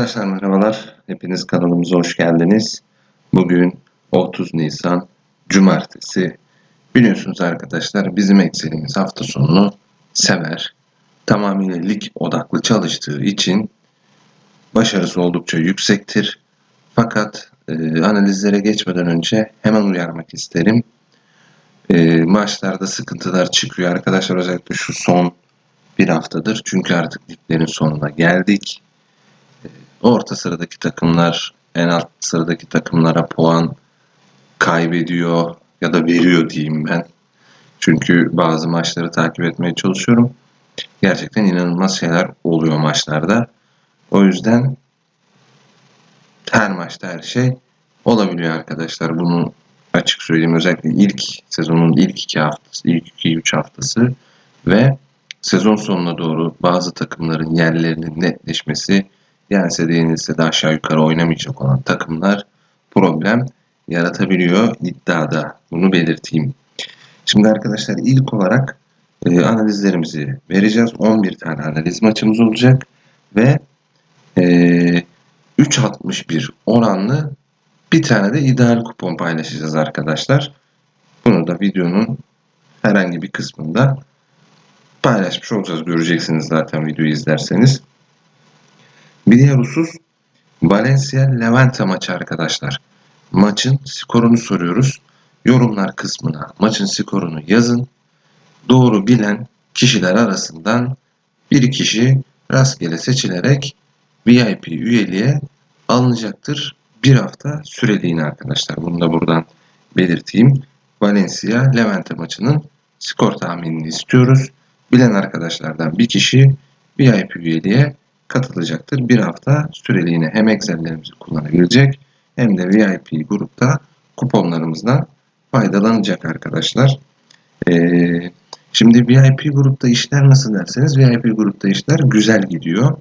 Arkadaşlar merhabalar. Hepiniz kanalımıza hoş geldiniz. Bugün 30 Nisan Cumartesi. Biliyorsunuz arkadaşlar bizim Excel'imiz hafta sonunu sever. Tamamıyla lig odaklı çalıştığı için başarısı oldukça yüksektir. Fakat e, analizlere geçmeden önce hemen uyarmak isterim. E, maçlarda sıkıntılar çıkıyor arkadaşlar özellikle şu son bir haftadır. Çünkü artık liglerin sonuna geldik orta sıradaki takımlar en alt sıradaki takımlara puan kaybediyor ya da veriyor diyeyim ben. Çünkü bazı maçları takip etmeye çalışıyorum. Gerçekten inanılmaz şeyler oluyor maçlarda. O yüzden her maçta her şey olabiliyor arkadaşlar. Bunu açık söyleyeyim. Özellikle ilk sezonun ilk iki haftası, ilk iki üç haftası ve sezon sonuna doğru bazı takımların yerlerinin netleşmesi yense de yenilse de aşağı yukarı oynamayacak olan takımlar problem yaratabiliyor iddiada. Bunu belirteyim. Şimdi arkadaşlar ilk olarak e, analizlerimizi vereceğiz. 11 tane analiz maçımız olacak ve e, 3.61 oranlı bir tane de ideal kupon paylaşacağız arkadaşlar. Bunu da videonun herhangi bir kısmında paylaşmış olacağız. Göreceksiniz zaten videoyu izlerseniz. Bir diğer husus Valencia Levante maçı arkadaşlar. Maçın skorunu soruyoruz. Yorumlar kısmına maçın skorunu yazın. Doğru bilen kişiler arasından bir kişi rastgele seçilerek VIP üyeliğe alınacaktır. Bir hafta süreliğine arkadaşlar. Bunu da buradan belirteyim. Valencia Levante maçının skor tahminini istiyoruz. Bilen arkadaşlardan bir kişi VIP üyeliğe katılacaktır. Bir hafta süreliğine hem Excel'lerimizi kullanabilecek hem de VIP grupta kuponlarımızdan faydalanacak arkadaşlar. Ee, şimdi VIP grupta işler nasıl derseniz VIP grupta işler güzel gidiyor.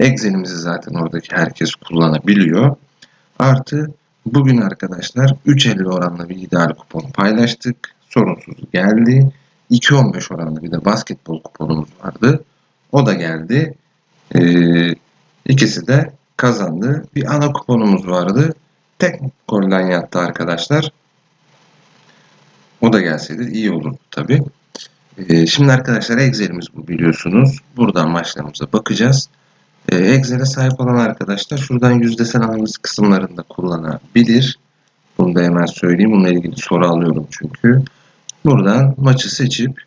Excel'imizi zaten oradaki herkes kullanabiliyor. Artı bugün arkadaşlar 3.50 oranla bir ideal kupon paylaştık. Sorunsuz geldi. 2.15 oranlı bir de basketbol kuponumuz vardı. O da geldi. Ee, ikisi de kazandı. Bir ana kuponumuz vardı. Tek golden yattı arkadaşlar. O da gelseydi iyi olurdu tabi. Ee, şimdi arkadaşlar Excel'imiz bu biliyorsunuz. Buradan maçlarımıza bakacağız. Ee, Excel'e sahip olan arkadaşlar şuradan yüzdesel analiz kısımlarında kullanabilir. Bunu da hemen söyleyeyim. Bununla ilgili soru alıyorum çünkü. Buradan maçı seçip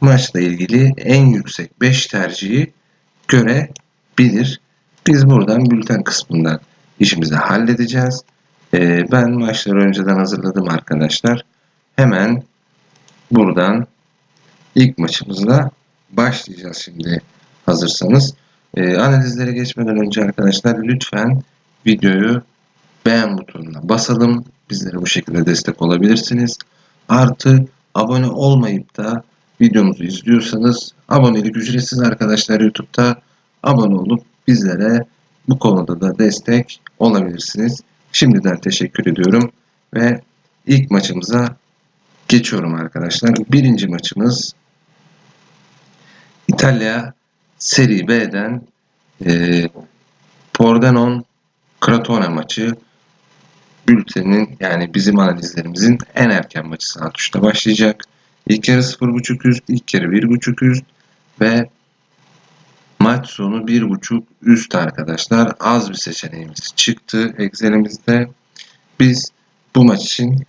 maçla ilgili en yüksek 5 tercihi görebilir. Biz buradan bülten kısmından işimizi halledeceğiz. Ee, ben maçları önceden hazırladım arkadaşlar. Hemen buradan ilk maçımızla başlayacağız şimdi hazırsanız. Ee, analizlere geçmeden önce arkadaşlar lütfen videoyu beğen butonuna basalım. Bizlere bu şekilde destek olabilirsiniz. Artı abone olmayıp da videomuzu izliyorsanız abonelik ücretsiz arkadaşlar YouTube'da abone olup bizlere bu konuda da destek olabilirsiniz. Şimdiden teşekkür ediyorum ve ilk maçımıza geçiyorum arkadaşlar. Birinci maçımız İtalya Serie B'den e, Pordenon Crotone maçı bültenin yani bizim analizlerimizin en erken maçı saat 3'te başlayacak. İlk yarı 0.5 üst, ilk yarı 1.5 üst ve maç sonu 1.5 üst arkadaşlar. Az bir seçeneğimiz çıktı Excel'imizde. Biz bu maç için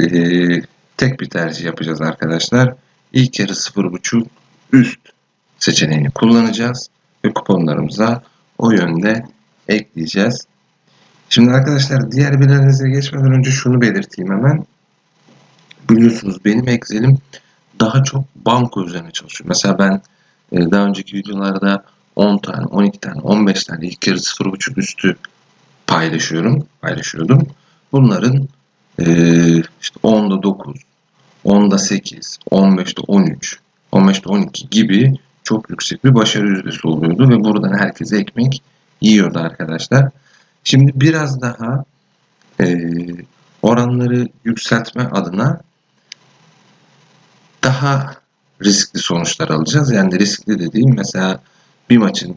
e, tek bir tercih yapacağız arkadaşlar. İlk yarı 0.5 üst seçeneğini kullanacağız ve kuponlarımıza o yönde ekleyeceğiz. Şimdi arkadaşlar diğer analize geçmeden önce şunu belirteyim hemen biliyorsunuz benim Excel'im daha çok banko üzerine çalışıyor. Mesela ben e, daha önceki videolarda 10 tane, 12 tane, 15 tane ilk yarı 0.5 üstü paylaşıyorum, paylaşıyordum. Bunların e, işte 10'da 9, 10'da 8, 15'te 13, 15'te 12 gibi çok yüksek bir başarı yüzdesi oluyordu ve buradan herkese ekmek yiyordu arkadaşlar. Şimdi biraz daha e, oranları yükseltme adına daha riskli sonuçlar alacağız. Yani riskli dediğim mesela bir maçın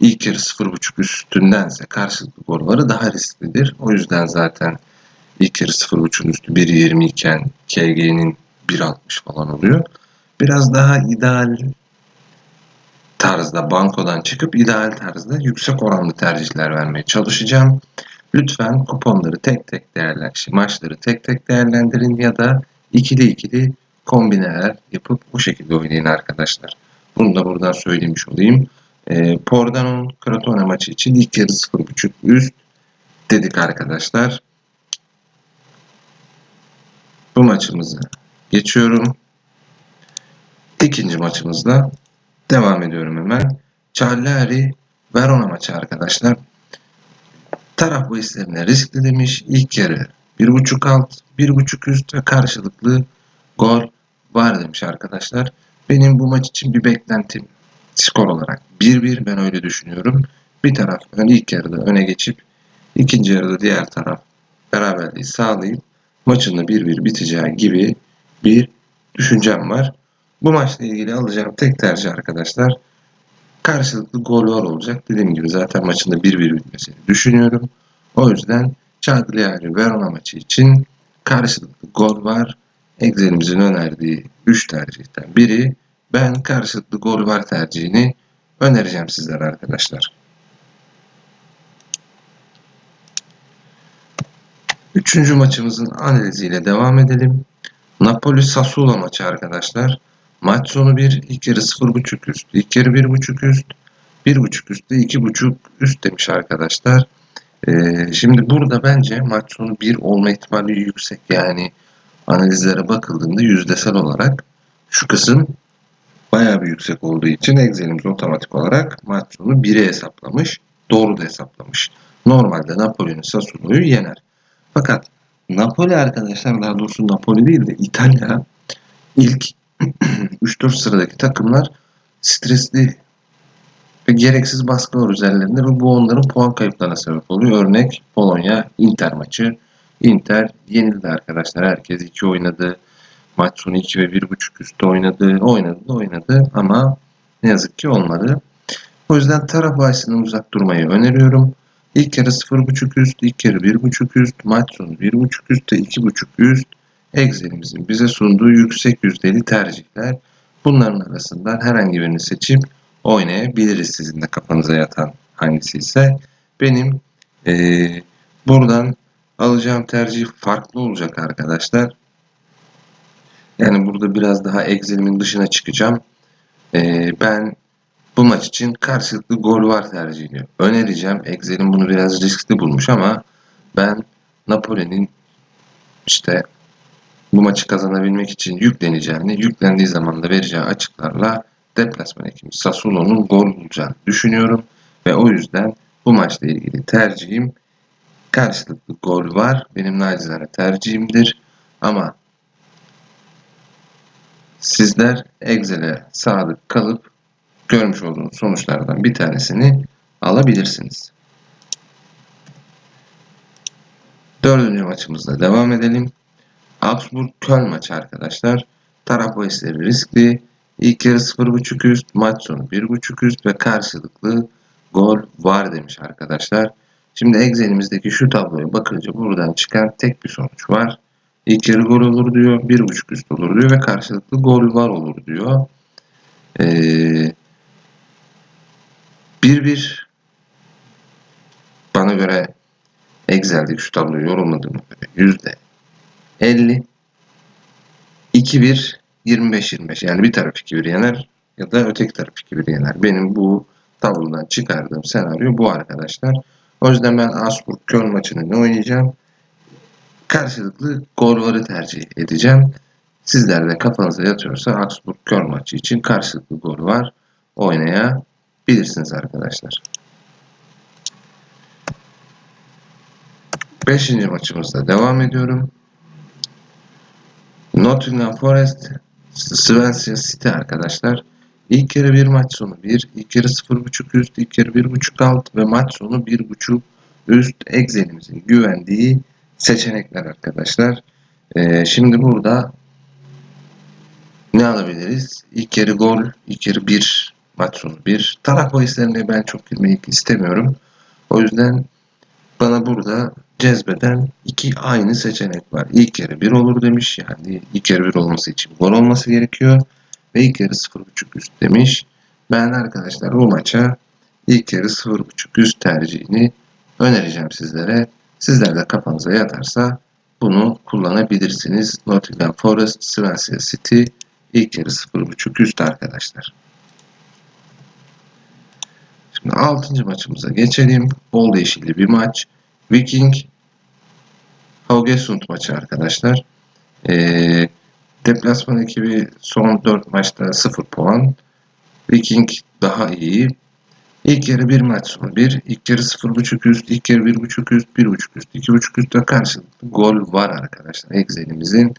ilk yarı 0.5 üstündense karşılıklı gol varı daha risklidir. O yüzden zaten ilk yarı 0.5'un üstü 1.20 iken KG'nin 1.60 falan oluyor. Biraz daha ideal tarzda bankodan çıkıp ideal tarzda yüksek oranlı tercihler vermeye çalışacağım. Lütfen kuponları tek tek değerlendirin, maçları tek tek değerlendirin ya da ikili ikili kombineler yapıp bu şekilde oynayın arkadaşlar. Bunu da buradan söylemiş olayım. E, Pordenone Crotone maçı için ilk yarı 0.5 üst dedik arkadaşlar. Bu maçımızı geçiyorum. İkinci maçımızla devam ediyorum hemen. Cagliari Verona maçı arkadaşlar. Taraf bahislerine riskli demiş. İlk yarı 1.5 alt, 1.5 üst ve karşılıklı gol var demiş arkadaşlar. Benim bu maç için bir beklentim skor olarak 1-1 ben öyle düşünüyorum. Bir taraf ön ilk yarıda öne geçip ikinci yarıda diğer taraf beraberliği sağlayıp maçın da 1-1 biteceği gibi bir düşüncem var. Bu maçla ilgili alacağım tek tercih arkadaşlar karşılıklı gol var olacak. Dediğim gibi zaten maçın da 1-1 bitmesini düşünüyorum. O yüzden Cagliari Verona maçı için karşılıklı gol var. Excel'imizin önerdiği 3 tercihten biri. Ben karşılıklı gol var tercihini önereceğim sizlere arkadaşlar. Üçüncü maçımızın analiziyle devam edelim. Napoli Sassuolo maçı arkadaşlar. Maç sonu 1, ilk yarı 0.5 üst, ilk yarı 1.5 üst, 1.5 üstte 2.5 üst demiş arkadaşlar. Ee, şimdi burada bence maç sonu 1 olma ihtimali yüksek. Yani analizlere bakıldığında yüzdesel olarak şu kısım bayağı bir yüksek olduğu için Excel'imiz otomatik olarak maç sonu 1'e hesaplamış. Doğru da hesaplamış. Normalde Napoli'nin Sassuolo'yu yener. Fakat Napoli arkadaşlar daha doğrusu Napoli değil de İtalya ilk 3-4 sıradaki takımlar stresli ve gereksiz baskı var üzerlerinde ve bu onların puan kayıplarına sebep oluyor. Örnek Polonya Inter maçı. Inter yenildi arkadaşlar. Herkes 2 oynadı. Maç sonu 2 ve 1.5 üstte oynadı. Oynadı da oynadı ama ne yazık ki olmadı. O yüzden taraf bahsinden uzak durmayı öneriyorum. İlk yarı 0.5 üst, ilk yarı 1.5 üst, maç sonu 1.5 üst ve 2.5 üst. Excel'imizin bize sunduğu yüksek yüzdeli tercihler. Bunların arasından herhangi birini seçip oynayabiliriz sizin de kafanıza yatan hangisi ise. Benim ee, buradan alacağım tercih farklı olacak arkadaşlar. Yani burada biraz daha Excel'imin dışına çıkacağım. Ee, ben bu maç için karşılıklı gol var tercihini önereceğim. Excel'in bunu biraz riskli bulmuş ama ben Napoli'nin işte bu maçı kazanabilmek için yükleneceğini, yüklendiği zaman da vereceği açıklarla deplasman ekibimiz Sassuolo'nun gol bulacağını düşünüyorum. Ve o yüzden bu maçla ilgili tercihim karşılıklı gol var. Benim nacizane tercihimdir. Ama sizler Excel'e sadık kalıp görmüş olduğunuz sonuçlardan bir tanesini alabilirsiniz. Dördüncü maçımızda devam edelim. Augsburg-Köln maçı arkadaşlar. Taraf bahisleri riskli. İlk yarı 0.5 üst, maç sonu 1.5 üst ve karşılıklı gol var demiş arkadaşlar. Şimdi Excel'imizdeki şu tabloya bakınca buradan çıkan tek bir sonuç var. İlk yarı gol olur diyor, 1.5 üst olur diyor ve karşılıklı gol var olur diyor. Ee, 1-1 bana göre Excel'deki şu tabloyu yorumladığıma göre yüzde 50 2-1 25-25 yani bir taraf 2-1 yener ya da öteki taraf 2-1 yener. Benim bu tablodan çıkardığım senaryo bu arkadaşlar. O yüzden ben Asburg Köln maçını ne oynayacağım? Karşılıklı gol tercih edeceğim. Sizler de kafanıza yatıyorsa Augsburg Köln maçı için karşılıklı gol var oynayabilirsiniz arkadaşlar. Beşinci maçımızda devam ediyorum. Nottingham Forest Swansea City arkadaşlar. İlk yarı bir maç sonu 1, ilk yarı 0.5 üst, ilk yarı 1.5 alt ve maç sonu 1.5 üst Excel'imizin güvendiği seçenekler arkadaşlar. Ee, şimdi burada ne alabiliriz? İlk yarı gol, ilk yarı 1 Maç sonu 1. Taraf bahislerine ben çok girmeyi istemiyorum. O yüzden bana burada cezbeden iki aynı seçenek var. İlk yarı 1 olur demiş. Yani ilk yarı 1 olması için gol olması gerekiyor. Ve yarı 0.5 üst demiş. Ben arkadaşlar bu maça ilk yarı 0.5 üst tercihini önereceğim sizlere. Sizler de kafanıza yatarsa bunu kullanabilirsiniz. Nottingham Forest, Swansea City ilk yarı 0.5 üst arkadaşlar. Şimdi 6. maçımıza geçelim. Bol yeşilli bir maç. Viking Haugesund maçı arkadaşlar. Ee, deplasman ekibi son 4 maçta 0 puan. Viking daha iyi. İlk yarı bir maç sonu bir, ilk yarı 0.5 üst, ilk yarı 1.5 üst, 1.5 üst, 2.5 üstte karşılıklı gol var arkadaşlar. Excel'imizin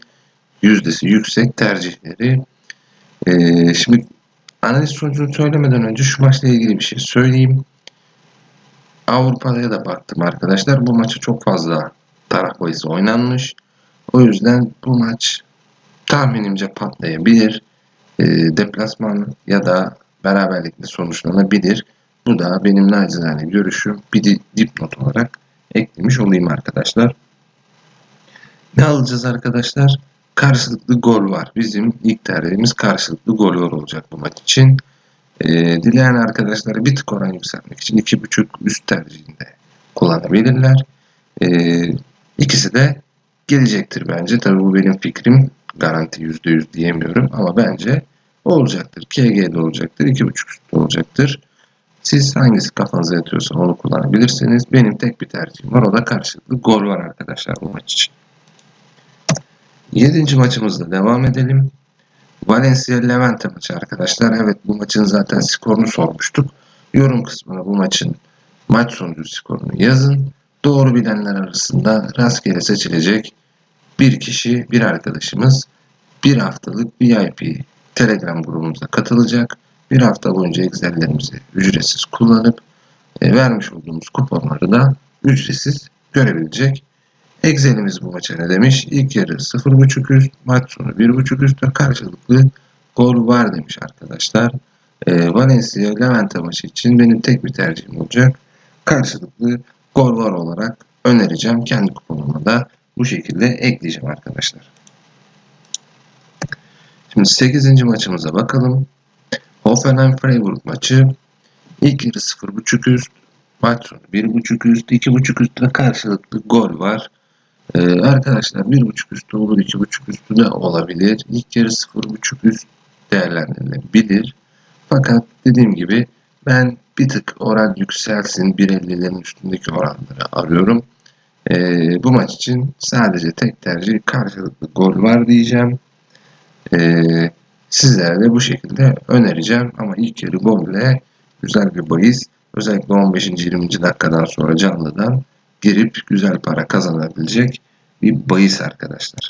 yüzdesi yüksek tercihleri. Ee, şimdi analiz sonucunu söylemeden önce şu maçla ilgili bir şey söyleyeyim. Avrupa'ya da baktım arkadaşlar. Bu maçı çok fazla taraf bahisi oynanmış. O yüzden bu maç tahminimce patlayabilir. E, deplasman ya da beraberlikle sonuçlanabilir. Bu da benim nacizane görüşüm. Bir dipnot olarak eklemiş olayım arkadaşlar. Ne alacağız arkadaşlar? Karşılıklı gol var. Bizim ilk tercihimiz karşılıklı gol olacak bu maç için. E, dileyen arkadaşlar bir tık oran yükseltmek için 2.5 üst tercihinde kullanabilirler. E, ikisi de gelecektir bence. Tabii bu benim fikrim. Garanti %100 diyemiyorum ama bence olacaktır. KG'de olacaktır. 2.5 üstte olacaktır. Siz hangisi kafanıza yatıyorsa onu kullanabilirsiniz. Benim tek bir tercihim var. O da karşılıklı gol var arkadaşlar bu maç için. Yedinci maçımızda devam edelim. Valencia Levante maçı arkadaşlar. Evet bu maçın zaten skorunu sormuştuk. Yorum kısmına bu maçın maç sonucu skorunu yazın. Doğru bilenler arasında rastgele seçilecek bir kişi, bir arkadaşımız bir haftalık VIP Telegram grubumuza katılacak. Bir hafta boyunca Excel'lerimizi ücretsiz kullanıp e, vermiş olduğumuz kuponları da ücretsiz görebilecek. Excel'imiz bu maça ne demiş? İlk yarı 0.5 üst, maç sonu 1.5 üst ve karşılıklı gol var demiş arkadaşlar. E, Valencia Levante maçı için benim tek bir tercihim olacak. Karşılıklı gol var olarak önereceğim. Kendi kuponuma da bu şekilde ekleyeceğim arkadaşlar. Şimdi 8. maçımıza bakalım. Hoffenheim Freiburg maçı. İlk yarı 0.5 üst. Maç sonu 1.5 üst. 2.5 üstte karşılıklı gol var. Ee, arkadaşlar 1.5 üstü olur. 2.5 üstü de olabilir. İlk yarı 0.5 üst değerlendirilebilir. Fakat dediğim gibi ben bir tık oran yükselsin 1.50'lerin üstündeki oranları arıyorum. Ee, bu maç için sadece tek tercih karşılıklı gol var diyeceğim. Ee, sizlere de bu şekilde önereceğim. Ama ilk yarı golle güzel bir bahis. Özellikle 15. 20. dakikadan sonra canlıdan girip güzel para kazanabilecek bir bahis arkadaşlar.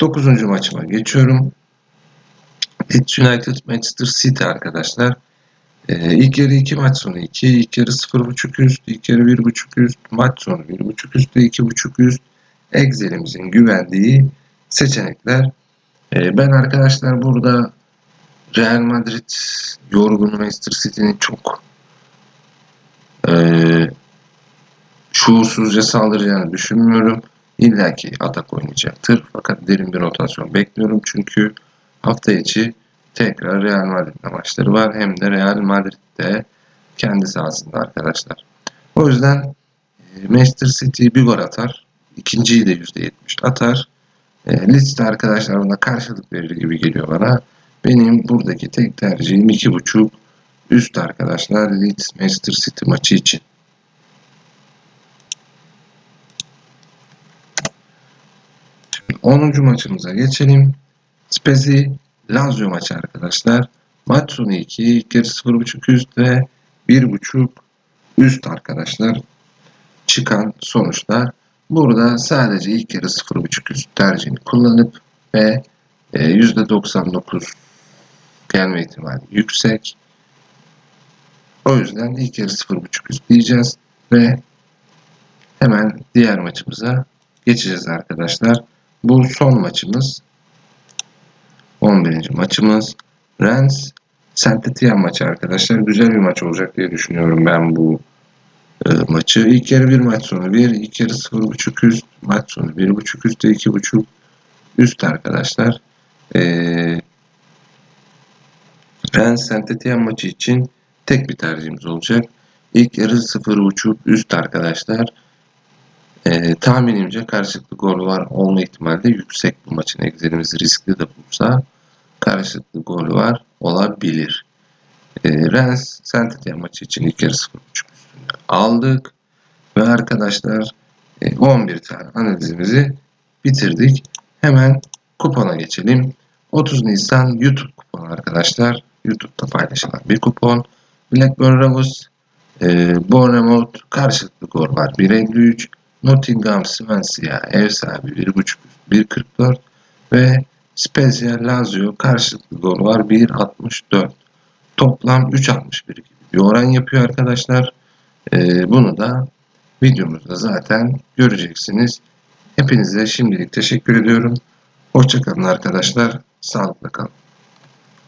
9. maçıma geçiyorum. Leeds United Manchester City arkadaşlar. Ee, ilk yarı 2 maç sonu 2, ilk yarı 0.5 üst, ilk yarı 1.5 üst, maç sonu 1.5 üst ve 2.5 üst Excel'imizin güvendiği seçenekler. Ee, ben arkadaşlar burada Real Madrid yorgunu Manchester City'nin çok e, şuursuzca saldıracağını düşünmüyorum. İlla ki atak oynayacaktır. Fakat derin bir rotasyon bekliyorum. Çünkü hafta içi tekrar Real Madrid maçları var. Hem de Real Madrid'de kendi sahasında arkadaşlar. O yüzden e, Manchester City bir gol atar. İkinciyi de %70 atar. E, liste arkadaşlar buna karşılık verir gibi geliyor bana. Benim buradaki tek tercihim 2.5 üst arkadaşlar Leeds Manchester City maçı için. Şimdi 10. maçımıza geçelim. Spezi Lazio maçı arkadaşlar. Maç sonu 2, ilk yarı 0.5 üst ve 1.5 üst arkadaşlar. Çıkan sonuçlar. Burada sadece ilk yarı 0.5 üst tercihini kullanıp ve %99 e, gelme ihtimali yüksek. O yüzden ilk yarı 0.5 üst diyeceğiz ve hemen diğer maçımıza geçeceğiz arkadaşlar. Bu son maçımız 11. maçımız Rennes Saint Etienne maçı arkadaşlar. Güzel bir maç olacak diye düşünüyorum ben bu e, maçı. İlk yarı bir maç sonu bir, ilk yarı 0.5 üst, maç sonu 1.5 üstte 2.5 üst arkadaşlar. E, Rennes Saint Etienne maçı için tek bir tercihimiz olacak. İlk yarı 0.5 üst arkadaşlar. E, tahminimce karşılıklı gol var olma ihtimali de yüksek bu maçın egzelimiz riskli de bulsa karşılıklı gol var olabilir. E, Rennes Saint Etienne maçı için ilk yarı 0.5 üstünde aldık ve arkadaşlar e, 11 tane analizimizi bitirdik. Hemen kupona geçelim. 30 Nisan YouTube kuponu arkadaşlar. YouTube'da paylaşılan bir kupon. Blackburn Rovers, e, Bournemouth karşılıklı gol var 1.53. Nottingham Swansea ev sahibi 1.5 1.44 ve Spezia Lazio karşılıklı gol var 1.64. Toplam 3.61 gibi bir oran yapıyor arkadaşlar. E, bunu da videomuzda zaten göreceksiniz. Hepinize şimdilik teşekkür ediyorum. Hoşçakalın arkadaşlar. Sağlıkla kalın.